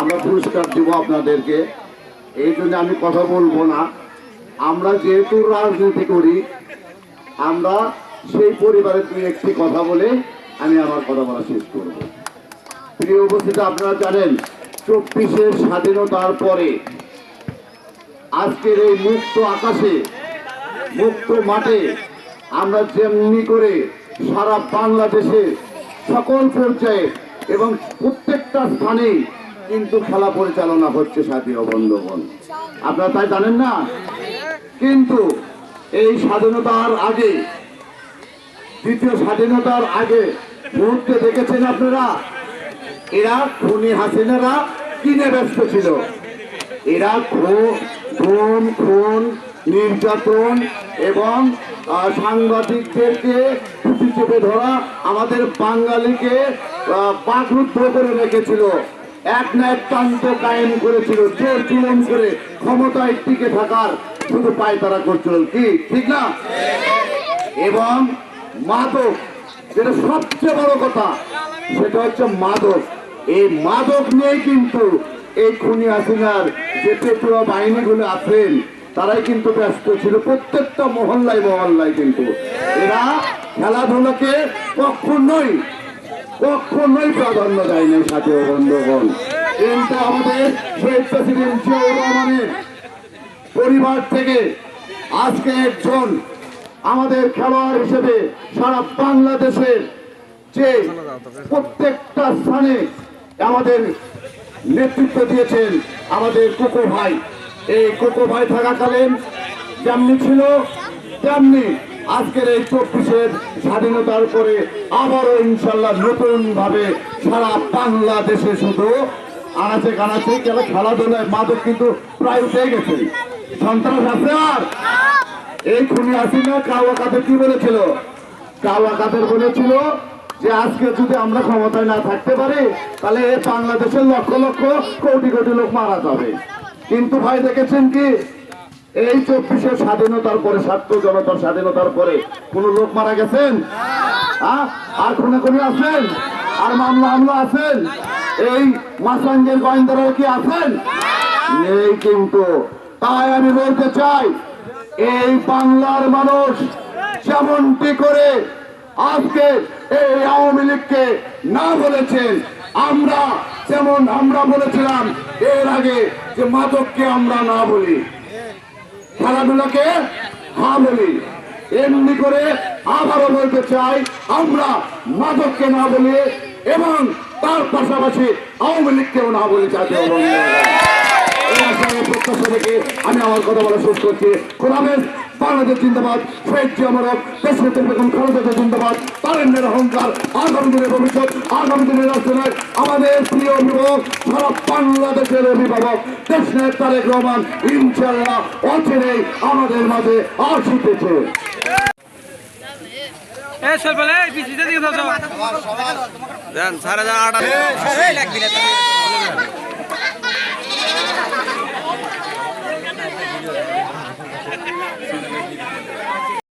আমরা পুরস্কার দিব আপনাদেরকে। এই জন্য আমি কথা বলব না। আমরা যেহেতু রাজনীতি করি, আমরা সেই পরিবারের দুই একটি কথা বলে আমি আমার কথা বলা শেষ করব। প্রিয় উপস্থিতি, আপনারা জানেন, চব্বিশের স্বাধীনতার পরে আজকের এই মুক্ত আকাশে, মুক্ত মাঠে আমরা যেমনি করে সারা বাংলাদেশে সকল পর্যায়ে এবং প্রত্যেকটা স্থানে কিন্তু খেলা পরিচালনা হচ্ছে সাথী বন্ধুগণ। আপনারা তাই জানেন না? কিন্তু এই স্বাধীনতার আগে, দ্বিতীয় স্বাধীনতার আগে মুহূর্তে দেখেছেন আপনারা? এরা খুনি হাসিনারা কিনে ব্যস্ত ছিল। এরা খুন খুন, নির্যাতন এবং সাংবাদিকদেরকে টুপি চেপে ধরা আমাদের বাঙালিকে বাকরুদ্ধ করে রেখেছিল। এক না এক প্রান্ত কায়েম করেছিল। জোর জুলুম করে ক্ষমতায় টিকে থাকার শুধু পায়তারা করছিল। কি? ঠিক না? এবং মাদক, যেটা সবচেয়ে বড় কথা, সেটা হচ্ছে মাদক। এই মাদক নিয়ে কিন্তু এই খুনি হাসিনার যে পেটুয়া বাহিনীগুলো আছেন, তারাই কিন্তু ব্যস্ত ছিল। প্রত্যেকটা মহল্লায় মহল্লায় কিন্তু। এরা খেলাধুলাকে কখনোই কখনোই প্রাধান্য দেয় না সাথে বন্ধুগণ। কিন্তু আমাদের শহীদ প্রেসিডেন্ট পরিবার থেকে আজকে একজন আমাদের খেলোয়াড় হিসেবে সারা বাংলাদেশের যে প্রত্যেকটা স্থানে আমাদের নেতৃত্ব দিয়েছেন আমাদের কোকো ভাই। এই কোকো ভাই থাকাকালীন যেমনি ছিল, তেমনি আজকের এই চব্বিশের স্বাধীনতার পরে আবারও ইনশাল্লাহ নতুন ভাবে সারা বাংলাদেশে শুধু আনাচে কানাচে গেলে খেলাধুলায় মাদক কিন্তু প্রায় উঠে গেছে। সন্ত্রাস আছে আর? এই খুনি হাসিনা কাওয়া কাদের কি বলেছিল? কাওয়া কাদের বলেছিল যে আজকে যদি আমরা ক্ষমতায় না থাকতে পারি, তাহলে বাংলাদেশের লক্ষ লক্ষ কোটি কোটি লোক মারা যাবে। কিন্তু ভাই দেখেছেন কি? এই চব্বিশের স্বাধীনতার পরে স্বার্থ জনতার স্বাধীনতার পরে কোন লোক মারা গেছেন? আর খুনে খুনি আছেন? আর মামলা হামলা আছেন? এই মাসাঙ্গের গোয়েন্দারা কি আছেন? নেই কিন্তু। তাই আমি বলতে চাই, এই বাংলার মানুষ যেমনটি করে আজকে এই আওয়ামী লীগকে না বলেছেন, আমরা যেমন আমরা বলেছিলাম এর আগে যে মাদককে আমরা না বলি। খেলাধুলাকে? বলি এমনি করে আবারও বলতে চাই আমরা মাদককে না বলি এবং তার পাশাপাশি আওয়ামী লীগকেও না বলি প্রত্যাশা রেখে আমি আমার কথা বলা শেষ করছি। কোরআনের বাংলাদেশ জিন্দাবাদ শহীদ জিয়ামরক দেশনেত্রী বেগম খালেদা জিন্দাবাদ তারেন্দ্রের অহংকার আগামী দিনের ভবিষ্যৎ আগামী দিনের রাষ্ট্রনায়ক আমাদের প্রিয় অভিভাবক সারা বাংলাদেশের অভিভাবক দেশনেত্রী তারেক রহমান ইনশাল্লাহ অচিরেই আমাদের মাঝে আসিতেছে সাড়ে আট